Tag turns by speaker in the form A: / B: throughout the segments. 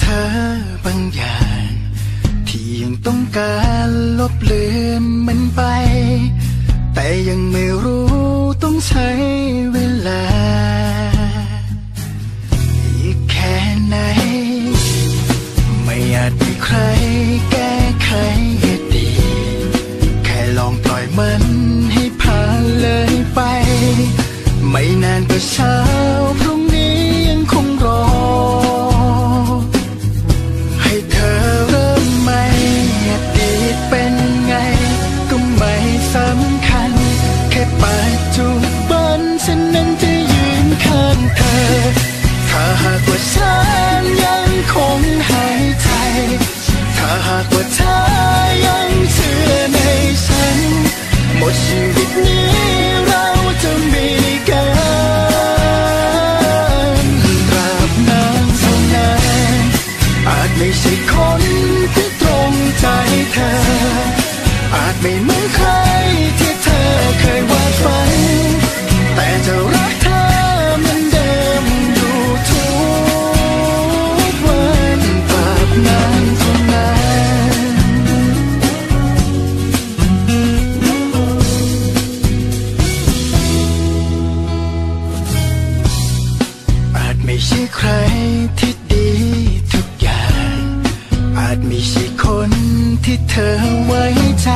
A: เธอบางอย่าง ที่ยังต้องการลบเลือนมันไป แต่ยังไม่รู้ต้องใช้เวลา อีกแค่ไหน ไม่อาจมีใครแก้ไขอดี แค่ลองปล่อยมันให้ผ่านเลยไป ไม่นานก็เช้า ไม่เหมือนใครที่เธอเคยวาดฝัน แต่จะรักเธอเหมือนเดิมอยู่ทุกวันตราบนานเท่านานอาจไม่ใช่ใครที่ดีทุกอย่าง อาจไม่ใช่ ที่เธอไว้ใจ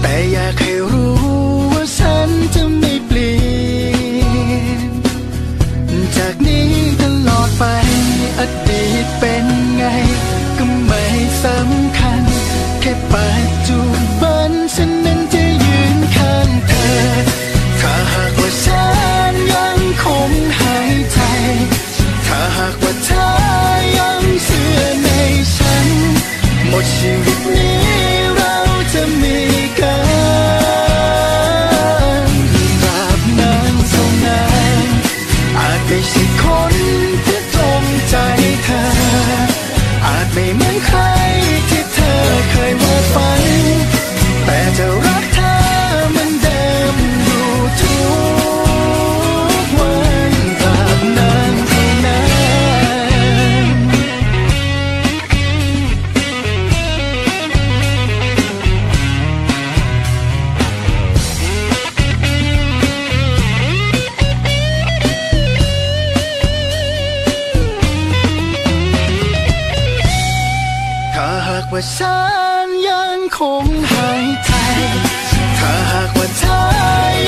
A: แต่อยากให้รู้ หมากว่าฉันยังคงหายใจ ถ้าหากว่าเธอ